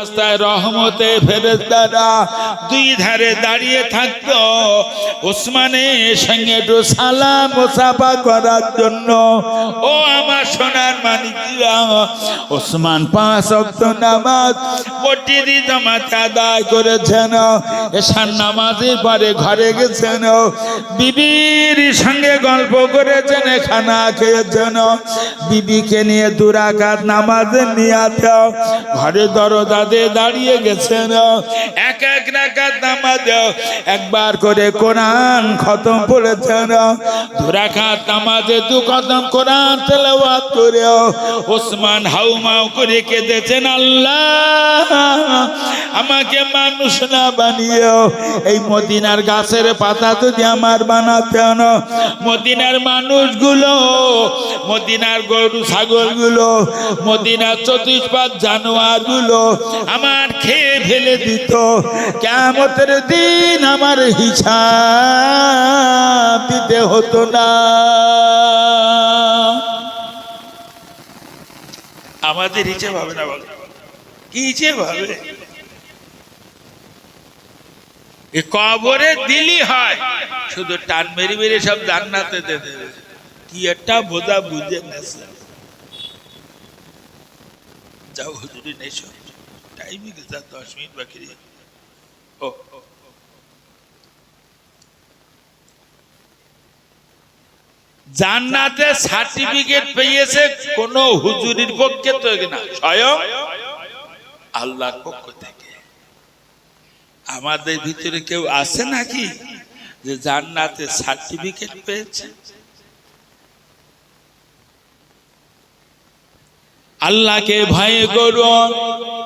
রাস্তায় রহমতে ফেরেস্তারা দুই ধারে দাঁড়িয়ে থাকতো। ওসমানের সঙ্গে একটু সালাম মোসাফা করার জন্য। ও আমার সোনার মানিকিরা ওসমান পাঁচ অক্ত নামাজ পটিরি জামাতে আদায় করেছেন। এসার নামাজের পরে ঘরে গেছেন। বিবির সঙ্গে গল্প করেছেন, খানা খেয়েছেন। বিবিকে নিয়ে দুরাকাত নামাজে নিয়ে ঘরে দরদাদে দাঁড়িয়ে গেছেন। এক এক রাকাত নামাজ একবার করে কোরআন খতম পড়েছেন দুরাকাত নামাজে দু খতম কোরআন তেলাওয়াত করে ওসমান হাউমাউ করে কেঁদেছেন আল্লাহ। আমাকে মানুষ না বানিয়েও, এই মদিনার গাছের পাতা যদি আমার বানাতে না মদিনার মানুষগুলো, মদিনার গরু, ছাগলগুলো, মদিনার চতুষ্পাদ জানোয়ারগুলো আমার খেয়ে ফেলে দিত। কেমতের দিন আমার হিসাব দিতে হতো না। আমাদের হিসেব হবে না বলো। কি হিসেব হবে? কবরে দিলি হয়। শুধু টান মেরে মেরে সব জান্নাতে কি একটা বোঝা বুঝে নেছে যাও হুজুরি, নেই গেছে দশ মিনিট বাকি ও। জান্নাতে সার্টিফিকেট পেয়েছে কোন হুজুরির পক্ষে তো না। স্বয়ং আল্লাহর পক্ষ থেকে। আমাদের ভিতরে কেউ আছে নাকি যে জান্নাতে সার্টিফিকেট পেয়েছে? আল্লাহকে ভয় করুন